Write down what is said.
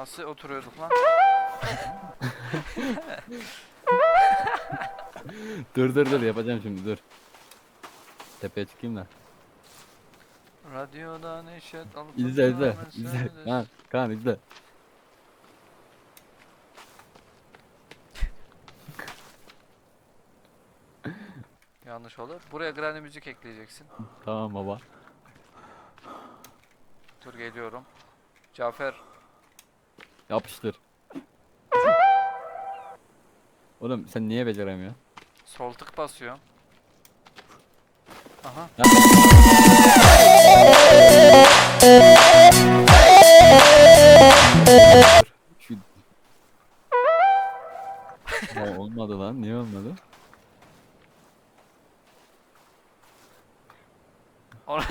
Nasıl oturuyorduk lan? Dur dur dur yapacağım şimdi dur. Tepeye çıkayım da. Radyoda neşet alıp İzle izle. tutmalar izle. Kaan izle. Yanlış olur. Buraya granny müzik ekleyeceksin. Tamam baba. Dur geliyorum. Cafer Yapıştır. Oğlum sen niye beceremiyorsun? sol tık basıyor. Aha. Şu... ya olmadı lan. Niye olmadı? Onu